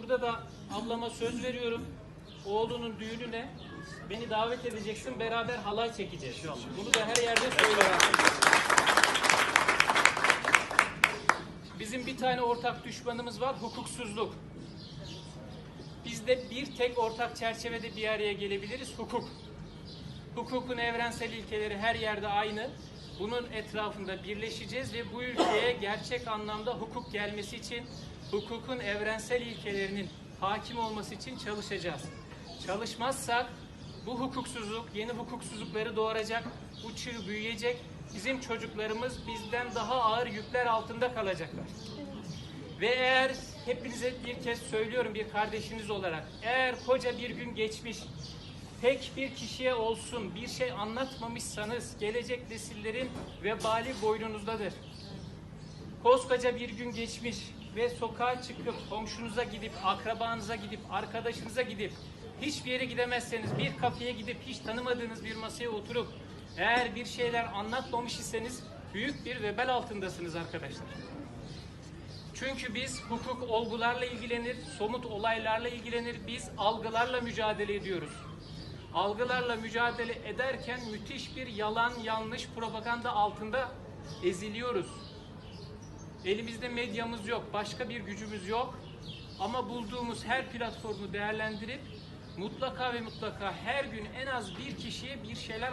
Burada da ablama söz veriyorum. Oğlunun düğününe beni davet edeceksin. Beraber halay çekeceğiz. Bunu da her yerde söylüyorum. Bizim bir tane ortak düşmanımız var. Hukuksuzluk. Biz de bir tek ortak çerçevede bir araya gelebiliriz. Hukuk. Hukukun evrensel ilkeleri her yerde aynı. Bunun etrafında birleşeceğiz ve bu ülkeye gerçek anlamda hukuk gelmesi için hukukun evrensel ilkelerinin hakim olması için çalışacağız. Çalışmazsak bu hukuksuzluk yeni hukuksuzlukları doğuracak, bu çığ büyüyecek. Bizim çocuklarımız bizden daha ağır yükler altında kalacaklar. Ve eğer hepinize bir kez söylüyorum bir kardeşiniz olarak eğer koca bir gün geçmiş tek bir kişiye olsun bir şey anlatmamışsanız gelecek nesillerin vebali boynunuzdadır. Koskoca bir gün geçmiş ve sokağa çıkıp komşunuza gidip, akrabanıza gidip, arkadaşınıza gidip hiçbir yere gidemezseniz bir kafeye gidip hiç tanımadığınız bir masaya oturup eğer bir şeyler anlatmamış iseniz büyük bir vebal altındasınız arkadaşlar. Çünkü biz hukuk olgularla ilgilenir, somut olaylarla ilgilenir, biz algılarla mücadele ediyoruz. Algılarla mücadele ederken müthiş bir yalan, yanlış propaganda altında eziliyoruz. Elimizde medyamız yok, başka bir gücümüz yok. Ama bulduğumuz her platformu değerlendirip mutlaka ve mutlaka her gün en az bir kişiye bir şeyler